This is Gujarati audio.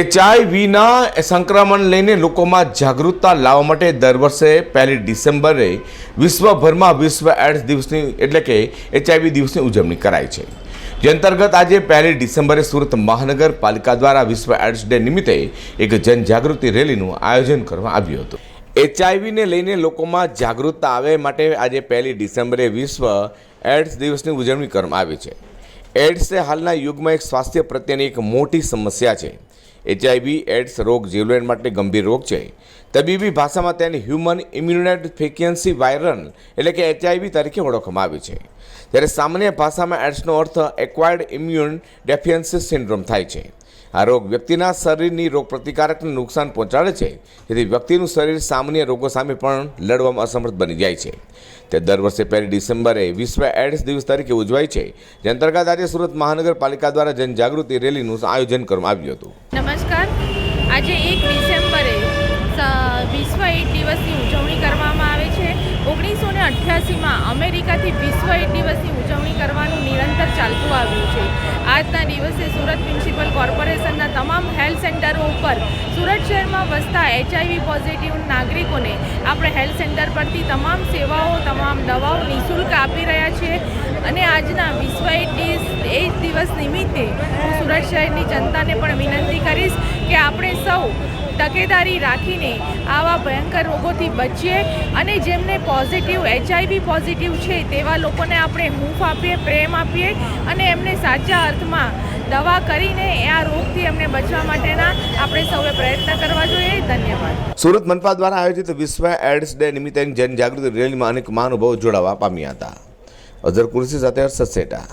એચઆઈવીના સંક્રમણ લઈને લોકોમાં જાગૃતતા લાવવા માટે દર વર્ષે પહેલી ડિસેમ્બરે વિશ્વભરમાં વિશ્વ એડ્સ દિવસની એટલે કે એચઆઈવી દિવસની ઉજવણી કરાય છે. જે અંતર્ગત આજે પહેલી ડિસેમ્બરે સુરત મહાનગરપાલિકા દ્વારા વિશ્વ એડ્સ ડે નિમિત્તે એક જનજાગૃતિ રેલીનું આયોજન કરવામાં આવ્યું હતું. એચઆઈવીને લઈને લોકોમાં જાગૃતતા આવે માટે આજે પહેલી ડિસેમ્બરે વિશ્વ એડ્સ દિવસની ઉજવણી કરવામાં આવી છે. એડ્સ એ હાલના યુગમાં એક સ્વાસ્થ્ય પ્રત્યેની એક મોટી સમસ્યા છે. એચઆઈવી એડ્સ રોગ જીવલેણ માટે ગંભીર રોગ છે. તબીબી ભાષામાં તેને હ્યુમન ઇમ્યુનોડેફિશિયન્સી વાયરલ એટલે કે એચઆઈવી તરીકે ઓળખવામાં આવે છે. જ્યારે સામાન્ય ભાષામાં એડ્સનો અર્થ એક્વાયર્ડ ઇમ્યુન ડેફિયન્સી સિન્ડ્રોમ થાય છે. આ રોગ વ્યક્તિના શરીરની રોગ પ્રતિકારકને નુકસાન પહોંચાડે છે. જેથી વ્યક્તિનું શરીર સામાન્ય રોગો સામે પણ લડવામાં અસમર્થ બની જાય છે. તે દર વર્ષે પહેલી ડિસેમ્બરે વિશ્વ એડ્સ દિવસ તરીકે ઉજવાય છે. જે અંતર્ગત આજે સુરત મહાનગરપાલિકા દ્વારા જનજાગૃતિ રેલીનું આયોજન કરવામાં આવ્યું હતું. નમસ્કાર. આજે એક ડિસેમ્બરે વિશ્વ એડ દિવસની ઉજવણી કરવામાં અઠ્યાસીમાં અમેરિકાથી વિશ્વ એક દિવસની ઉજવણી કરવાનું નિરંતર ચાલતું આવ્યું છે. આજના દિવસે સુરત મ્યુનિસિપલ કોર્પોરેશનના તમામ હેલ્થ સેન્ટરો ઉપર સુરત શહેરમાં વસતા એચઆઈવી પોઝિટિવ નાગરિકોને આપણે હેલ્થ સેન્ટર પરથી તમામ સેવાઓ, તમામ દવાઓ નિઃશુલ્ક આપી રહ્યા અને આજના વિશ્વ દિવસ એઇડ દિવસ નિમિત્તે હું સુરત શહેરની જનતાને પણ વિનંતી કરીશ કે આપણે સૌ તકેદારી રાખીને આવા ભયંકર રોગોથી બચીએ અને જેમને પોઝિટિવ એચઆઈવી પોઝિટિવ છે તેવા લોકોને આપણે હૂંફ આપીએ, પ્રેમ આપીએ અને એમને સાચા અર્થમાં દવા કરીને આ રોગથી એમને બચવા માટેના આપણે સૌએ પ્રયત્ન કરવા જોઈએ. ધન્યવાદ. સુરત મનપા દ્વારા આયોજિત વિશ્વ એડ્સ ડે નિમિત્તે જનજાગૃતિ રેલીમાં અનેક મહાનુભાવો જોડાવા પામ્યા હતા. અઝર કુરસી સાથે હર્ષદ સેટા